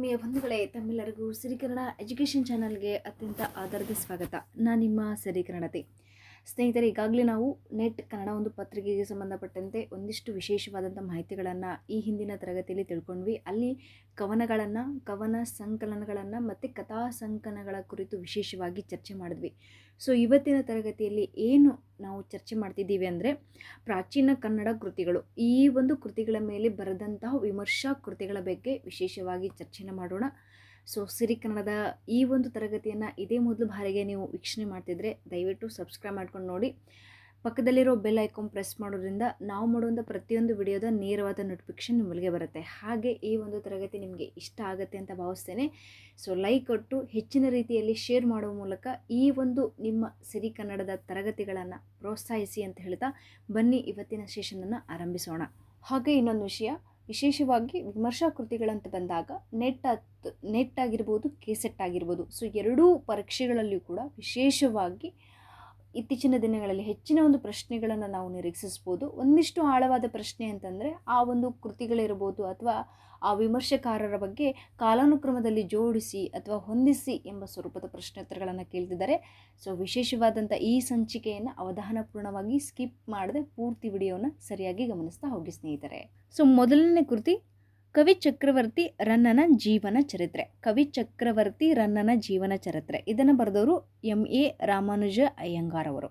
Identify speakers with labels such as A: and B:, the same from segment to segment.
A: ಆತ್ಮೀಯ ಬಂಧುಗಳೇ ತಮ್ಮೆಲ್ಲರಿಗೂ ಸಿರಿಕನ್ನಡ ಎಜುಕೇಷನ್ ಚಾನಲ್ಗೆ ಅತ್ಯಂತ ಆಧಾರದ ಸ್ವಾಗತ. ನಾನು ನಿಮ್ಮ ಸಿರಿ ಕನ್ನಡತೆ. ಸ್ನೇಹಿತರೆ, ಈಗಾಗಲೇ ನಾವು ನೆಟ್ ಕನ್ನಡ ಒಂದು ಪತ್ರಿಕೆಗೆ ಸಂಬಂಧಪಟ್ಟಂತೆ ಒಂದಿಷ್ಟು ವಿಶೇಷವಾದಂಥ ಮಾಹಿತಿಗಳನ್ನು ಈ ಹಿಂದಿನ ತರಗತಿಯಲ್ಲಿ ತಿಳ್ಕೊಂಡ್ವಿ. ಅಲ್ಲಿ ಕವನಗಳನ್ನು, ಕವನ ಸಂಕಲನಗಳನ್ನು ಮತ್ತು ಕಥಾ ಸಂಕಲನಗಳ ಕುರಿತು ವಿಶೇಷವಾಗಿ ಚರ್ಚೆ ಮಾಡಿದ್ವಿ. ಸೊ, ಇವತ್ತಿನ ತರಗತಿಯಲ್ಲಿ ಏನು ನಾವು ಚರ್ಚೆ ಮಾಡ್ತಿದ್ದೀವಿ ಅಂದರೆ ಪ್ರಾಚೀನ ಕನ್ನಡ ಕೃತಿಗಳು. ಈ ಒಂದು ಕೃತಿಗಳ ಮೇಲೆ ಬರೆದಂತಹ ವಿಮರ್ಶಾ ಕೃತಿಗಳ ಬಗ್ಗೆ ವಿಶೇಷವಾಗಿ ಚರ್ಚೆನ ಮಾಡೋಣ. ಸೊ ಸಿರಿ ಕನ್ನಡದ ಈ ಒಂದು ತರಗತಿಯನ್ನು ಇದೇ ಮೊದಲು ಬಾರಿಗೆ ನೀವು ವೀಕ್ಷಣೆ ಮಾಡ್ತಿದ್ರೆ ದಯವಿಟ್ಟು ಸಬ್ಸ್ಕ್ರೈಬ್ ಮಾಡ್ಕೊಂಡು ನೋಡಿ. ಪಕ್ಕದಲ್ಲಿರೋ ಬೆಲ್ ಐಕಾನ್ ಪ್ರೆಸ್ ಮಾಡೋದ್ರಿಂದ ನಾವು ಮಾಡುವಂಥ ಪ್ರತಿಯೊಂದು ವಿಡಿಯೋದ ನೇರವಾದ ನೋಟಿಫಿಕೇಷನ್ ನಿಮ್ಮಲ್ಲಿಗೆ ಬರುತ್ತೆ. ಹಾಗೆ ಈ ಒಂದು ತರಗತಿ ನಿಮಗೆ ಇಷ್ಟ ಆಗುತ್ತೆ ಅಂತ ಭಾವಿಸ್ತೇನೆ. ಸೊ ಲೈಕ್ ಕೊಟ್ಟು ಹೆಚ್ಚಿನ ರೀತಿಯಲ್ಲಿ ಶೇರ್ ಮಾಡುವ ಮೂಲಕ ಈ ಒಂದು ನಿಮ್ಮ ಸಿರಿ ಕನ್ನಡದ ತರಗತಿಗಳನ್ನು ಪ್ರೋತ್ಸಾಹಿಸಿ ಅಂತ ಹೇಳ್ತಾ ಬನ್ನಿ. ಇವತ್ತಿನ ಸೆಷನನ್ನು ಆರಂಭಿಸೋಣ. ಹಾಗೆ ಇನ್ನೊಂದು ವಿಷಯ ವಿಶೇಷವಾಗಿ ವಿಮರ್ಶಾ ಕೃತಿಗಳಂತ ಬಂದಾಗ ನೆಟ್ ನೆಟ್ ಆಗಿರ್ಬೋದು ಕೆಸೆಟ್ ಆಗಿರ್ಬೋದು. ಸೊ ಎರಡೂ ಪರೀಕ್ಷೆಗಳಲ್ಲಿಯೂ ಕೂಡ ವಿಶೇಷವಾಗಿ ಇತ್ತೀಚಿನ ದಿನಗಳಲ್ಲಿ ಹೆಚ್ಚಿನ ಒಂದು ಪ್ರಶ್ನೆಗಳನ್ನು ನಾವು ನಿರೀಕ್ಷಿಸ್ಬೋದು. ಒಂದಿಷ್ಟು ಆಳವಾದ ಪ್ರಶ್ನೆ ಅಂತಂದರೆ, ಆ ಒಂದು ಕೃತಿಗಳಿರ್ಬೋದು ಅಥವಾ ಆ ವಿಮರ್ಶೆಕಾರರ ಬಗ್ಗೆ ಕಾಲಾನುಕ್ರಮದಲ್ಲಿ ಜೋಡಿಸಿ ಅಥವಾ ಹೊಂದಿಸಿ ಎಂಬ ಸ್ವರೂಪದ ಪ್ರಶ್ನೋತ್ತರಗಳನ್ನು ಕೇಳ್ತಿದ್ದಾರೆ. ಸೊ ವಿಶೇಷವಾದಂಥ ಈ ಸಂಚಿಕೆಯನ್ನು ಅವಧಾನಪೂರ್ಣವಾಗಿ ಸ್ಕಿಪ್ ಮಾಡದೆ ಪೂರ್ತಿ ವಿಡಿಯೋನ ಸರಿಯಾಗಿ ಗಮನಿಸ್ತಾ ಹೋಗಿ ಸ್ನೇಹಿತರೆ. ಸೊ ಮೊದಲನೇ ಕೃತಿ ಕವಿ ಚಕ್ರವರ್ತಿ ರನ್ನನ ಜೀವನ ಚರಿತ್ರೆ. ಕವಿ ಚಕ್ರವರ್ತಿ ರನ್ನನ ಜೀವನ ಚರಿತ್ರೆ. ಇದನ್ನು ಬರೆದವರು ಎಂ. ಎ. ರಾಮಾನುಜ ಅಯ್ಯಂಗಾರ್ ಅವರು.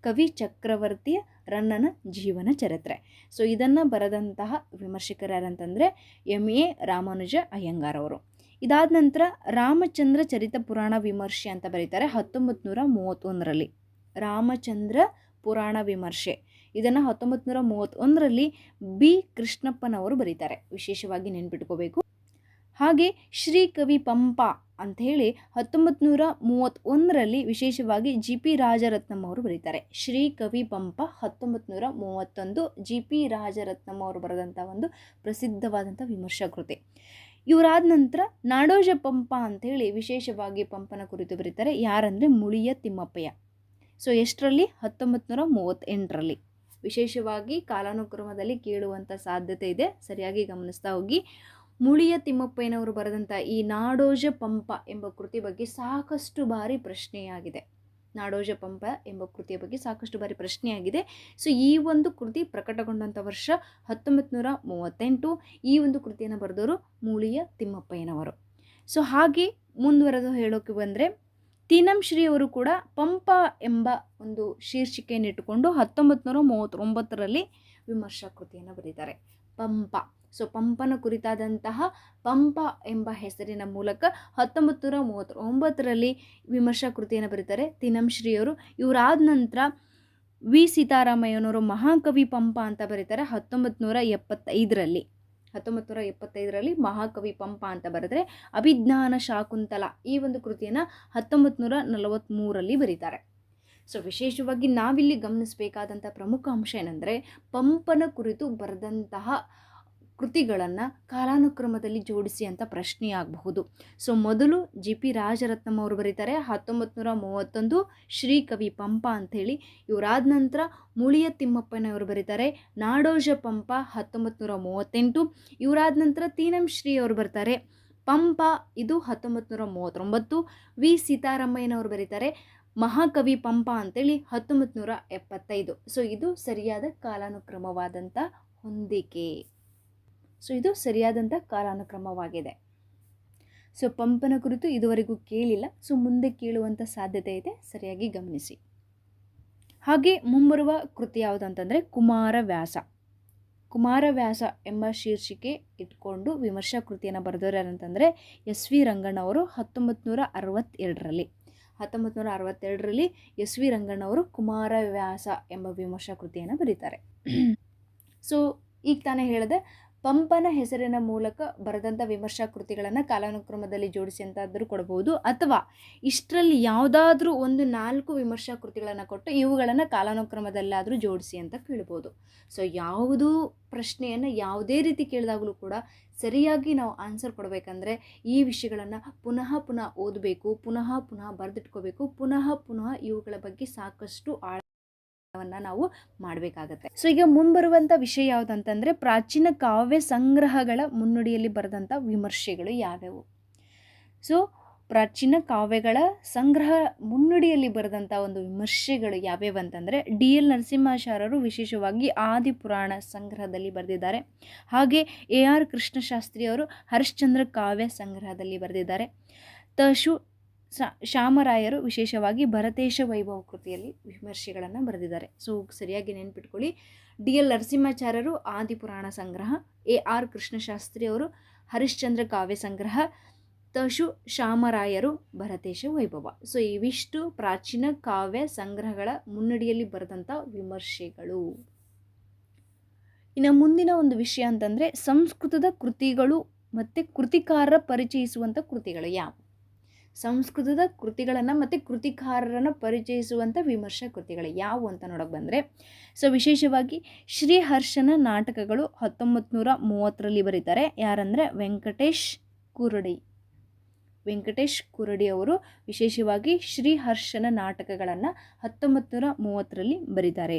A: ಕವಿ ಚಕ್ರವರ್ತಿಯ ರನ್ನನ ಜೀವನ ಚರಿತ್ರೆ. ಸೊ, ಇದನ್ನು ಬರೆದಂತಹ ವಿಮರ್ಶಕರು ಎಂ. ಎ. ರಾಮಾನುಜ ಅಯ್ಯಂಗಾರ್ ಅವರು. ಇದಾದ ನಂತರ ರಾಮಚಂದ್ರ ಚರಿತ ಪುರಾಣ ವಿಮರ್ಶೆ ಅಂತ ಬರೀತಾರೆ ಹತ್ತೊಂಬತ್ತು ನೂರ ಮೂವತ್ತೊಂದರಲ್ಲಿ. ರಾಮಚಂದ್ರ ಪುರಾಣ ವಿಮರ್ಶೆ. ಇದನ್ನು ಹತ್ತೊಂಬತ್ತು ನೂರ ಮೂವತ್ತೊಂದರಲ್ಲಿ ಬಿ. ಕೃಷ್ಣಪ್ಪನವರು ಬರೀತಾರೆ. ವಿಶೇಷವಾಗಿ ನೆನ್ಪಿಟ್ಕೋಬೇಕು. ಹಾಗೆ ಶ್ರೀ ಕವಿ ಪಂಪ ಅಂಥೇಳಿ ಹತ್ತೊಂಬತ್ತು ನೂರ ಮೂವತ್ತೊಂದರಲ್ಲಿ ವಿಶೇಷವಾಗಿ ಜಿ. ಪಿ. ರಾಜರತ್ನಂ ಅವರು ಬರೀತಾರೆ. ಶ್ರೀ ಕವಿ ಪಂಪ ಹತ್ತೊಂಬತ್ತು ನೂರ ಮೂವತ್ತೊಂದು ಜಿ. ಪಿ. ರಾಜರತ್ನಂ ಅವರು ಬರೆದಂಥ ಒಂದು ಪ್ರಸಿದ್ಧವಾದಂಥ ವಿಮರ್ಶಾ ಕೃತಿ. ಇವರಾದ ನಂತರ ನಾಡೋಜ ಪಂಪ ಅಂಥೇಳಿ ವಿಶೇಷವಾಗಿ ಪಂಪನ ಕುರಿತು ಬರೀತಾರೆ. ಯಾರಂದರೆ ಮುಳಿಯ ತಿಮ್ಮಪ್ಪಯ್ಯ. ಸೊ ಎಷ್ಟರಲ್ಲಿ? ಹತ್ತೊಂಬತ್ತು ನೂರ ಮೂವತ್ತೆಂಟರಲ್ಲಿ ವಿಶೇಷವಾಗಿ ಕಾಲಾನುಕ್ರಮದಲ್ಲಿ ಕೇಳುವಂಥ ಸಾಧ್ಯತೆ ಇದೆ. ಸರಿಯಾಗಿ ಗಮನಿಸ್ತಾ ಹೋಗಿ. ಮುಳಿಯ ತಿಮ್ಮಪ್ಪಯ್ಯನವರು ಬರೆದಂಥ ಈ ನಾಡೋಜ ಪಂಪ ಎಂಬ ಕೃತಿ ಬಗ್ಗೆ ಸಾಕಷ್ಟು ಬಾರಿ ಪ್ರಶ್ನೆಯಾಗಿದೆ. ನಾಡೋಜ ಪಂಪ ಎಂಬ ಕೃತಿಯ ಬಗ್ಗೆ ಸಾಕಷ್ಟು ಬಾರಿ ಪ್ರಶ್ನೆಯಾಗಿದೆ. ಸೊ ಈ ಒಂದು ಕೃತಿ ಪ್ರಕಟಗೊಂಡಂಥ ವರ್ಷ ಹತ್ತೊಂಬತ್ತು ನೂರ ಮೂವತ್ತೆಂಟು. ಈ ಒಂದು ಕೃತಿಯನ್ನು ಬರೆದವರು ಮೂಳಿಯ ತಿಮ್ಮಪ್ಪಯ್ಯನವರು. ಸೊ ಹಾಗೆ ಮುಂದುವರೆದು ಹೇಳೋಕೆ ಬಂದರೆ ಶ್ರೀಯವರು ಕೂಡ ಪಂಪ ಎಂಬ ಒಂದು ಶೀರ್ಷಿಕೆಯನ್ನು ಇಟ್ಟುಕೊಂಡು ಹತ್ತೊಂಬತ್ತು ನೂರ ಮೂವತ್ತೊಂಬತ್ತರಲ್ಲಿ ವಿಮರ್ಶಾ ಕೃತಿಯನ್ನು ಬರೀತಾರೆ. ಪಂಪ. ಸೊ ಪಂಪನ ಕುರಿತಾದಂತಹ ಪಂಪ ಎಂಬ ಹೆಸರಿನ ಮೂಲಕ ಹತ್ತೊಂಬತ್ತು ನೂರ ಮೂವತ್ತೊಂಬತ್ತರಲ್ಲಿ ವಿಮರ್ಶಾ ಕೃತಿಯನ್ನು ಬರೀತಾರೆ ಶ್ರೀಯವರು. ಇವರಾದ ನಂತರ ವಿ. ಸೀತಾರಾಮಯ್ಯನವರು ಮಹಾಕವಿ ಪಂಪ ಅಂತ ಬರೀತಾರೆ ಹತ್ತೊಂಬತ್ತು ನೂರ ಎಪ್ಪತ್ತೈದರಲ್ಲಿ. ಹತ್ತೊಂಬತ್ತು ನೂರ ಎಪ್ಪತ್ತೈದರಲ್ಲಿ ಮಹಾಕವಿ ಪಂಪ ಅಂತ ಬರೆದ್ರೆ ಅಭಿಜ್ಞಾನ ಶಾಕುಂತಲ ಈ ಒಂದು ಕೃತಿಯನ್ನು ಹತ್ತೊಂಬತ್ತು ನೂರ ನಲವತ್ತ್ಮೂರರಲ್ಲಿ ಬರೀತಾರೆ. ಸೊ ವಿಶೇಷವಾಗಿ ನಾವಿಲ್ಲಿ ಗಮನಿಸಬೇಕಾದಂಥ ಪ್ರಮುಖ ಅಂಶ ಏನಂದರೆ ಪಂಪನ ಕುರಿತು ಬರೆದಂತಹ ಕೃತಿಗಳನ್ನು ಕಾಲಾನುಕ್ರಮದಲ್ಲಿ ಜೋಡಿಸಿ ಅಂತ ಪ್ರಶ್ನೆಯಾಗಬಹುದು. ಸೊ, ಮೊದಲು ಜಿ ಪಿ ರಾಜರತ್ನಂ ಅವರು ಬರೀತಾರೆ. ಹತ್ತೊಂಬತ್ತು ನೂರ ಮೂವತ್ತೊಂದು ಶ್ರೀ ಕವಿ ಪಂಪ ಅಂಥೇಳಿ ಇವರಾದ ನಂತರ ಮುಳಿಯ ತಿಮ್ಮಪ್ಪನವರು ಬರೀತಾರೆ. ನಾಡೋಜ ಪಂಪ ಹತ್ತೊಂಬತ್ತು ನೂರ ಮೂವತ್ತೆಂಟು ಇವರಾದ ನಂತರ ತೀನಂ ಶ್ರೀ ಅವರು ಬರ್ತಾರೆ. ಪಂಪ ಇದು ಹತ್ತೊಂಬತ್ತು ನೂರ ಮೂವತ್ತೊಂಬತ್ತು ವಿ ಸೀತಾರಾಮಯ್ಯನವರು ಬರೀತಾರೆ. ಮಹಾಕವಿ ಪಂಪ ಅಂತೇಳಿ ಹತ್ತೊಂಬತ್ತು ನೂರ ಎಪ್ಪತ್ತೈದು. ಸೊ, ಇದು ಸರಿಯಾದ ಕಾಲಾನುಕ್ರಮವಾದಂಥ ಹೊಂದಿಕೆ. ಸೊ ಇದು ಸರಿಯಾದಂಥ ಕಾಲಾನುಕ್ರಮವಾಗಿದೆ. ಸೊ ಪಂಪನ ಕುರಿತು ಇದುವರೆಗೂ ಕೇಳಿಲ್ಲ. ಸೊ ಮುಂದೆ ಕೇಳುವಂಥ ಸಾಧ್ಯತೆ ಇದೆ. ಸರಿಯಾಗಿ ಗಮನಿಸಿ. ಹಾಗೆ ಮುಂಬರುವ ಕೃತಿ ಯಾವುದು ಅಂತಂದರೆ ಕುಮಾರವ್ಯಾಸ. ಕುಮಾರವ್ಯಾಸ ಎಂಬ ಶೀರ್ಷಿಕೆ ಇಟ್ಕೊಂಡು ವಿಮರ್ಶಾ ಕೃತಿಯನ್ನು ಬರೆದವರು ಯಾರಂತಂದರೆ ಎಸ್ ವಿ ರಂಗಣ್ಣವರು ಹತ್ತೊಂಬತ್ತು ನೂರ ಅರವತ್ತೆರಡರಲ್ಲಿ ಹತ್ತೊಂಬತ್ತು ನೂರ ಅರವತ್ತೆರಡರಲ್ಲಿ ಎಸ್ ವಿ ರಂಗಣ್ಣವರು ಕುಮಾರವ್ಯಾಸ ಎಂಬ ವಿಮರ್ಶಾ ಕೃತಿಯನ್ನು ಬರೀತಾರೆ. ಸೊ ಈಗ ತಾನೇ ಹೇಳಿದೆ ಪಂಪನ ಹೆಸರಿನ ಮೂಲಕ ಬರೆದಂಥ ವಿಮರ್ಶಾ ಕೃತಿಗಳನ್ನು ಕಾಲಾನುಕ್ರಮದಲ್ಲಿ ಜೋಡಿಸಿ ಅಂತಾದರೂ ಕೊಡಬಹುದು ಅಥವಾ ಇಷ್ಟರಲ್ಲಿ ಯಾವುದಾದ್ರೂ ಒಂದು ನಾಲ್ಕು ವಿಮರ್ಶಾ ಕೃತಿಗಳನ್ನು ಕೊಟ್ಟು ಇವುಗಳನ್ನು ಕಾಲಾನುಕ್ರಮದಲ್ಲಾದರೂ ಜೋಡಿಸಿ ಅಂತ ಕೇಳ್ಬೋದು. ಸೊ ಯಾವುದೂ ಪ್ರಶ್ನೆಯನ್ನು ಯಾವುದೇ ರೀತಿ ಕೇಳಿದಾಗಲೂ ಕೂಡ ಸರಿಯಾಗಿ ನಾವು ಆನ್ಸರ್ ಕೊಡಬೇಕಂದ್ರೆ ಈ ವಿಷಯಗಳನ್ನು ಪುನಃ ಪುನಃ ಓದಬೇಕು, ಪುನಃ ಪುನಃ ಬರೆದಿಟ್ಕೋಬೇಕು, ಪುನಃ ಪುನಃ ಇವುಗಳ ಬಗ್ಗೆ ಸಾಕಷ್ಟು ಆಳ ನಾವು ಮಾಡಬೇಕಾಗತ್ತೆ. ಸೊ ಈಗ ಮುಂಬರುವಂಥ ವಿಷಯ ಯಾವುದಂತಂದರೆ ಪ್ರಾಚೀನ ಕಾವ್ಯ ಸಂಗ್ರಹಗಳ ಮುನ್ನುಡಿಯಲ್ಲಿ ಬರೆದಂಥ ವಿಮರ್ಶೆಗಳು ಯಾವ್ಯಾವು? ಸೊ ಪ್ರಾಚೀನ ಕಾವ್ಯಗಳ ಸಂಗ್ರಹ ಮುನ್ನುಡಿಯಲ್ಲಿ ಬರೆದಂಥ ಒಂದು ವಿಮರ್ಶೆಗಳು ಯಾವ್ಯಾವು ಅಂತಂದರೆ ಡಿ ಎಲ್ ನರಸಿಂಹಾಚಾರ್ಯರು ವಿಶೇಷವಾಗಿ ಆದಿಪುರಾಣ ಸಂಗ್ರಹದಲ್ಲಿ ಬರೆದಿದ್ದಾರೆ. ಹಾಗೆ ಎ ಆರ್ ಕೃಷ್ಣಶಾಸ್ತ್ರಿಯವರು ಹರಿಶ್ಚಂದ್ರ ಕಾವ್ಯ ಸಂಗ್ರಹದಲ್ಲಿ ಬರೆದಿದ್ದಾರೆ. ತಶು ಶಾಮರಾಯರು ವಿಶೇಷವಾಗಿ ಭರತೇಶ ವೈಭವ ಕೃತಿಯಲ್ಲಿ ವಿಮರ್ಶೆಗಳನ್ನು ಬರೆದಿದ್ದಾರೆ. ಸೊ, ಸರಿಯಾಗಿ ನೆನ್ಪಿಟ್ಕೊಳ್ಳಿ. ಡಿ ಎಲ್ ನರಸಿಂಹಾಚಾರ್ಯರು ಆದಿಪುರಾಣ ಸಂಗ್ರಹ, ಎ ಆರ್ ಕೃಷ್ಣಶಾಸ್ತ್ರಿ ಅವರು ಹರಿಶ್ಚಂದ್ರ ಕಾವ್ಯ ಸಂಗ್ರಹ, ತಶು ಶಾಮರಾಯರು ಭರತೇಶ ವೈಭವ. ಸೊ, ಇವಿಷ್ಟು ಪ್ರಾಚೀನ ಕಾವ್ಯ ಸಂಗ್ರಹಗಳ ಮುನ್ನಡಿಯಲ್ಲಿ ಬರೆದಂಥ ವಿಮರ್ಶೆಗಳು. ಇನ್ನು ಮುಂದಿನ ಒಂದು ವಿಷಯ ಅಂತಂದರೆ ಸಂಸ್ಕೃತದ ಕೃತಿಗಳು ಮತ್ತು ಕೃತಿಕಾರರ ಪರಿಚಯಿಸುವಂಥ ಕೃತಿಗಳು ಯಾವ ಸಂಸ್ಕೃತದ ಕೃತಿಗಳನ್ನು ಮತ್ತು ಕೃತಿಕಾರರನ್ನು ಪರಿಚಯಿಸುವಂಥ ವಿಮರ್ಶಾ ಕೃತಿಗಳು ಯಾವುವು ಅಂತ ನೋಡೋಕೆ ಬಂದರೆ ಸೊ ವಿಶೇಷವಾಗಿ ಶ್ರೀಹರ್ಷನ ನಾಟಕಗಳು ಹತ್ತೊಂಬತ್ತು ನೂರ ಮೂವತ್ತರಲ್ಲಿ ಬರೀತಾರೆ. ಯಾರಂದರೆ ವೆಂಕಟೇಶ್ ಕುರುಡಿ. ವೆಂಕಟೇಶ್ ಕುರಡಿ ಅವರು ವಿಶೇಷವಾಗಿ ಶ್ರೀಹರ್ಷನ ನಾಟಕಗಳನ್ನು ಹತ್ತೊಂಬತ್ತು ನೂರ ಮೂವತ್ತರಲ್ಲಿ ಬರೀತಾರೆ.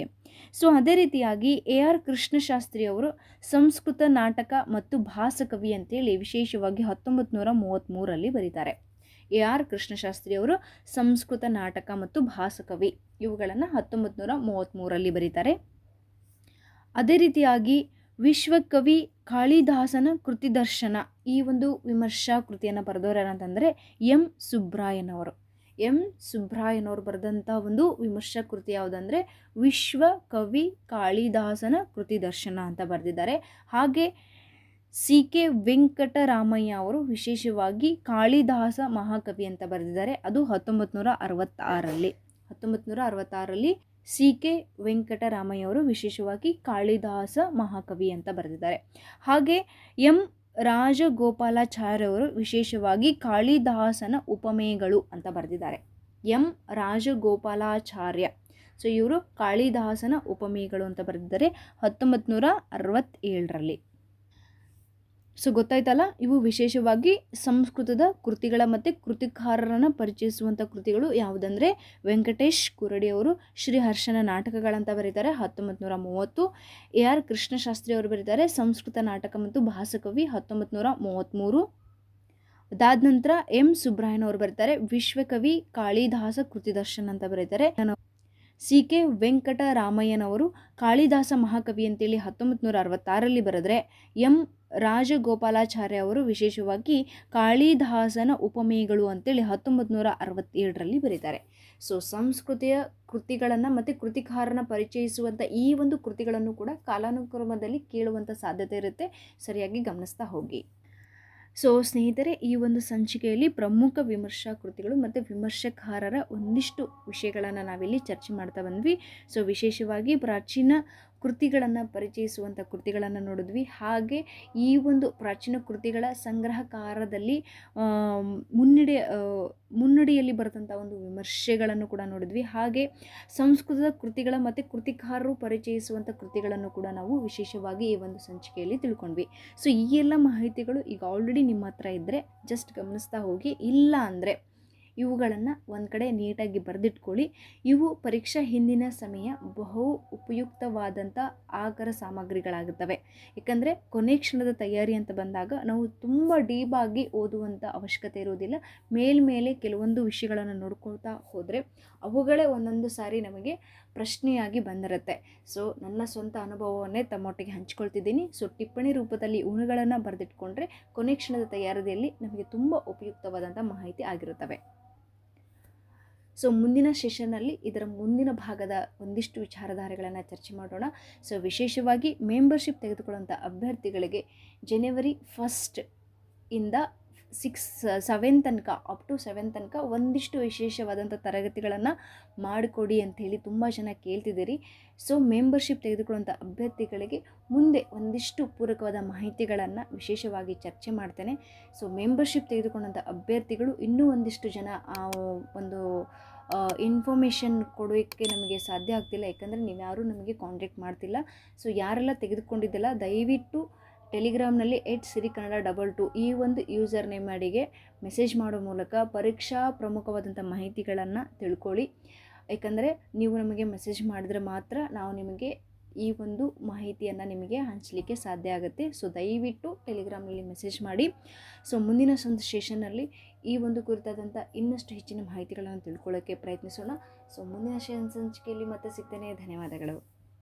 A: ಸೊ ಅದೇ ರೀತಿಯಾಗಿ ಎ ಆರ್ ಕೃಷ್ಣಶಾಸ್ತ್ರಿ ಅವರು ಸಂಸ್ಕೃತ ನಾಟಕ ಮತ್ತು ಭಾಸಕವಿ ಅಂತೇಳಿ ವಿಶೇಷವಾಗಿ ಹತ್ತೊಂಬತ್ತು ನೂರ ಮೂವತ್ತ್ಮೂರಲ್ಲಿ ಬರೀತಾರೆ. ಎ ಆರ್ ಕೃಷ್ಣಶಾಸ್ತ್ರಿ ಅವರು ಸಂಸ್ಕೃತ ನಾಟಕ ಮತ್ತು ಭಾಸಕವಿ. ಇವುಗಳನ್ನು ಹತ್ತೊಂಬತ್ತು ನೂರ ಮೂವತ್ತ್ಮೂರಲ್ಲಿ ಬರೀತಾರೆ. ಅದೇ ರೀತಿಯಾಗಿ ವಿಶ್ವಕವಿ ಕಾಳಿದಾಸನ ಕೃತಿದರ್ಶನ ಈ ಒಂದು ವಿಮರ್ಶಾ ಕೃತಿಯನ್ನು ಬರೆದವರು ಯಾರಂತಂದರೆ ಎಂ ಸುಬ್ರಾಯನವರು. ಎಂ ಸುಬ್ರಾಯನವರು ಬರೆದಂಥ ಒಂದು ವಿಮರ್ಶಾ ಕೃತಿ ಯಾವುದಂದರೆ ವಿಶ್ವ ಕವಿ ಕಾಳಿದಾಸನ ಕೃತಿದರ್ಶನ ಅಂತ ಬರೆದಿದ್ದಾರೆ. ಹಾಗೆ ಸಿ ಕೆ ವೆಂಕಟರಾಮಯ್ಯ ಅವರು ವಿಶೇಷವಾಗಿ ಕಾಳಿದಾಸ ಮಹಾಕವಿ ಅಂತ ಬರೆದಿದ್ದಾರೆ. ಅದು ಹತ್ತೊಂಬತ್ತು ನೂರ ಅರವತ್ತಾರರಲ್ಲಿ. ಹತ್ತೊಂಬತ್ತು ನೂರ ಅರವತ್ತಾರರಲ್ಲಿ ಸಿ ಕೆ ವೆಂಕಟರಾಮಯ್ಯ ಅವರು ವಿಶೇಷವಾಗಿ ಕಾಳಿದಾಸ ಮಹಾಕವಿ ಅಂತ ಬರೆದಿದ್ದಾರೆ. ಹಾಗೆ ಎಂ ರಾಜಗೋಪಾಲಾಚಾರ್ಯ ಅವರು ವಿಶೇಷವಾಗಿ ಕಾಳಿದಾಸನ ಉಪಮೇಯಗಳು ಅಂತ ಬರೆದಿದ್ದಾರೆ. ಎಂ ರಾಜಗೋಪಾಲಾಚಾರ್ಯ. ಸೊ ಇವರು ಕಾಳಿದಾಸನ ಉಪಮೇಯಗಳು ಅಂತ ಬರೆದಿದ್ದಾರೆ ಹತ್ತೊಂಬತ್ತು ನೂರ ಅರವತ್ತೇಳರಲ್ಲಿ. ಸೊ ಗೊತ್ತಾಯ್ತಲ್ಲ? ಇವು ವಿಶೇಷವಾಗಿ ಸಂಸ್ಕೃತದ ಕೃತಿಗಳ ಮತ್ತು ಕೃತಿಕಾರರನ್ನು ಪರಿಚಯಿಸುವಂಥ ಕೃತಿಗಳು ಯಾವುದಂದರೆ ವೆಂಕಟೇಶ್ ಕುರಡಿ ಅವರು ಶ್ರೀಹರ್ಷನ ನಾಟಕಗಳಂತ ಬರೀತಾರೆ ಹತ್ತೊಂಬತ್ತು ನೂರ ಮೂವತ್ತು ಎ ಆರ್ ಕೃಷ್ಣಶಾಸ್ತ್ರಿ ಅವರು ಬರೀತಾರೆ, ಸಂಸ್ಕೃತ ನಾಟಕ ಮತ್ತು ಭಾಸಕವಿ ಹತ್ತೊಂಬತ್ತು ನೂರ ಮೂವತ್ತ್ಮೂರು ಅದಾದ ನಂತರ ಎಂ. ಸುಬ್ರಾಯನ್ ಅವರು ಬರೀತಾರೆ, ವಿಶ್ವಕವಿ ಕಾಳಿದಾಸ ಕೃತಿದರ್ಶನ್ ಅಂತ ಬರೀತಾರೆ. ಸಿ ಕೆ ವೆಂಕಟರಾಮಯ್ಯನವರು ಕಾಳಿದಾಸ ಮಹಾಕವಿ ಅಂತೇಳಿ ಹತ್ತೊಂಬತ್ತು ನೂರ ಅರವತ್ತಾರರಲ್ಲಿ ಬರೆದ್ರೆ ಎಂ. ರಾಜಗೋಪಾಲಾಚಾರ್ಯ ಅವರು ವಿಶೇಷವಾಗಿ ಕಾಳಿದಾಸನ ಉಪಮೇಯಗಳು ಅಂತೇಳಿ ಹತ್ತೊಂಬತ್ತು ನೂರ ಅರವತ್ತೇಳರಲ್ಲಿ ಬರೀತಾರೆ. ಸೊ ಸಂಸ್ಕೃತಿಯ ಕೃತಿಗಳನ್ನು ಮತ್ತು ಕೃತಿಕಾರನ ಪರಿಚಯಿಸುವಂಥ ಈ ಒಂದು ಕೃತಿಗಳನ್ನು ಕೂಡ ಕಾಲಾನುಕ್ರಮದಲ್ಲಿ ಕೇಳುವಂಥ ಸಾಧ್ಯತೆ ಇರುತ್ತೆ. ಸರಿಯಾಗಿ ಗಮನಿಸ್ತಾ ಹೋಗಿ. ಸೊ ಸ್ನೇಹಿತರೆ, ಈ ಒಂದು ಸಂಚಿಕೆಯಲ್ಲಿ ಪ್ರಮುಖ ವಿಮರ್ಶಾ ಕೃತಿಗಳು ಮತ್ತು ವಿಮರ್ಶಕಾರರ ಒಂದಿಷ್ಟು ವಿಷಯಗಳನ್ನು ನಾವಿಲ್ಲಿ ಚರ್ಚೆ ಮಾಡ್ತಾ ಬಂದ್ವಿ. ಸೊ ವಿಶೇಷವಾಗಿ ಪ್ರಾಚೀನ ಕೃತಿಗಳನ್ನು ಪರಿಚಯಿಸುವಂಥ ಕೃತಿಗಳನ್ನು ನೋಡಿದ್ವಿ. ಹಾಗೆ ಈ ಒಂದು ಪ್ರಾಚೀನ ಕೃತಿಗಳ ಸಂಗ್ರಹಕಾರದಲ್ಲಿ ಮುನ್ನಡೆ ಮುನ್ನುಡಿಯಲ್ಲಿ ಬರತಂಥ ಒಂದು ವಿಮರ್ಶೆಗಳನ್ನು ಕೂಡ ನೋಡಿದ್ವಿ. ಹಾಗೆ ಸಂಸ್ಕೃತದ ಕೃತಿಗಳ ಮತ್ತು ಕೃತಿಕಾರರು ಪರಿಚಯಿಸುವಂಥ ಕೃತಿಗಳನ್ನು ಕೂಡ ನಾವು ವಿಶೇಷವಾಗಿ ಈ ಒಂದು ಸಂಚಿಕೆಯಲ್ಲಿ ತಿಳ್ಕೊಂಡ್ವಿ. ಸೊ ಈ ಎಲ್ಲ ಮಾಹಿತಿಗಳು ಈಗ ಆಲ್ರೆಡಿ ನಿಮ್ಮ ಹತ್ರ ಇದ್ದರೆ ಜಸ್ಟ್ ಗಮನಿಸ್ತಾ ಹೋಗಿ. ಇಲ್ಲ ಅಂದರೆ ಇವುಗಳನ್ನು ಒಂದು ಕಡೆ ನೀಟಾಗಿ ಬರೆದಿಟ್ಕೊಳ್ಳಿ. ಇವು ಪರೀಕ್ಷಾ ಹಿಂದಿನ ಸಮಯ ಬಹು ಉಪಯುಕ್ತವಾದಂಥ ಆಕರ ಸಾಮಗ್ರಿಗಳಾಗುತ್ತವೆ. ಏಕೆಂದರೆ ಕೊನೆ ಕ್ಷಣದ ತಯಾರಿ ಅಂತ ಬಂದಾಗ ನಾವು ತುಂಬ ಆಗಿ ಓದುವಂಥ ಅವಶ್ಯಕತೆ ಇರುವುದಿಲ್ಲ ಮೇಲ್ಮೇಲೆ ಕೆಲವೊಂದು ವಿಷಯಗಳನ್ನು ನೋಡ್ಕೊಳ್ತಾ ಹೋದರೆ ಅವುಗಳೇ ಒಂದೊಂದು ಸಾರಿ ನಮಗೆ ಪ್ರಶ್ನೆಯಾಗಿ ಬಂದಿರುತ್ತೆ. ಸೊ ನನ್ನ ಸ್ವಂತ ಅನುಭವವನ್ನೇ ತಮ್ಮೊಟ್ಟಿಗೆ ಹಂಚ್ಕೊಳ್ತಿದ್ದೀನಿ. ಸೊ ಟಿಪ್ಪಣಿ ರೂಪದಲ್ಲಿ ಉಣುಗಳನ್ನು ಬರೆದಿಟ್ಕೊಂಡ್ರೆ ಕೊನೆ ಕ್ಷಣದ ತಯಾರಿಯಲ್ಲಿ ನಮಗೆ ತುಂಬ ಉಪಯುಕ್ತವಾದಂಥ ಮಾಹಿತಿ ಆಗಿರುತ್ತವೆ. ಸೊ ಮುಂದಿನ ಸೆಷನ್ನಲ್ಲಿ ಇದರ ಮುಂದಿನ ಭಾಗದ ಒಂದಿಷ್ಟು ವಿಚಾರಧಾರೆಗಳನ್ನು ಚರ್ಚೆ ಮಾಡೋಣ. ಸೊ ವಿಶೇಷವಾಗಿ ಮೆಂಬರ್ಶಿಪ್ ತೆಗೆದುಕೊಳ್ಳುವಂಥ ಅಭ್ಯರ್ಥಿಗಳಿಗೆ ಜನವರಿ ಫಸ್ಟ್ ಇಂದ ಸಿಕ್ಸ್, ಸೆವೆನ್ ತನಕ ಅಪ್ ಟು ಸೆವೆನ್ ತನಕ ಒಂದಿಷ್ಟು ವಿಶೇಷವಾದಂಥ ತರಗತಿಗಳನ್ನು ಮಾಡಿಕೊಡಿ ಅಂಥೇಳಿ ತುಂಬ ಜನ ಕೇಳ್ತಿದ್ದೀರಿ. ಸೊ ಮೆಂಬರ್ಶಿಪ್ ತೆಗೆದುಕೊಳ್ಳುವಂಥ ಅಭ್ಯರ್ಥಿಗಳಿಗೆ ಮುಂದೆ ಒಂದಿಷ್ಟು ಪೂರಕವಾದ ಮಾಹಿತಿಗಳನ್ನು ವಿಶೇಷವಾಗಿ ಚರ್ಚೆ ಮಾಡ್ತೇನೆ. ಸೊ ಮೆಂಬರ್ಶಿಪ್ ತೆಗೆದುಕೊಂಡಂಥ ಅಭ್ಯರ್ಥಿಗಳು ಇನ್ನೂ ಒಂದಿಷ್ಟು ಜನ ಒಂದು ಇನ್ಫಾರ್ಮೇಷನ್ ಕೊಡೋಕ್ಕೆ ನಮಗೆ ಸಾಧ್ಯ ಆಗ್ತಿಲ್ಲ. ಯಾಕಂದರೆ ನೀವು ಯಾರೂ ನಮಗೆ ಕಾಂಟ್ಯಾಕ್ಟ್ ಮಾಡ್ತಿಲ್ಲ. ಸೊ ಯಾರೆಲ್ಲ ತೆಗೆದುಕೊಂಡಿದ್ದಲ್ಲ ದಯವಿಟ್ಟು ಟೆಲಿಗ್ರಾಮ್ನಲ್ಲಿ at Siri Kannada double two ಈ ಒಂದು ಯೂಸರ್ ನೇಮ್ ಅಡಿಗೆ ಮೆಸೇಜ್ ಮಾಡೋ ಮೂಲಕ ಪರೀಕ್ಷಾ ಪ್ರಮುಖವಾದಂಥ ಮಾಹಿತಿಗಳನ್ನು ತಿಳ್ಕೊಳ್ಳಿ. ಯಾಕಂದರೆ ನೀವು ನಮಗೆ ಮೆಸೇಜ್ ಮಾಡಿದ್ರೆ ಮಾತ್ರ ನಾವು ನಿಮಗೆ ಈ ಒಂದು ಮಾಹಿತಿಯನ್ನು ನಿಮಗೆ ಹಂಚಲಿಕ್ಕೆ ಸಾಧ್ಯ ಆಗುತ್ತೆ. ಸೊ ದಯವಿಟ್ಟು ಟೆಲಿಗ್ರಾಮ್ನಲ್ಲಿ ಮೆಸೇಜ್ ಮಾಡಿ. ಸೊ ಮುಂದಿನ ಒಂದು ಸೆಷನ್ನಲ್ಲಿ ಈ ಒಂದು ಕುರಿತಾದಂಥ ಇನ್ನಷ್ಟು ಹೆಚ್ಚಿನ ಮಾಹಿತಿಗಳನ್ನು ತಿಳ್ಕೊಳ್ಳೋಕ್ಕೆ ಪ್ರಯತ್ನಿಸೋಣ. ಸೊ ಮುಂದಿನ ಸಂಚಿಕೆಯಲ್ಲಿ ಮತ್ತೆ ಸಿಗ್ತೇನೆ. ಧನ್ಯವಾದಗಳು.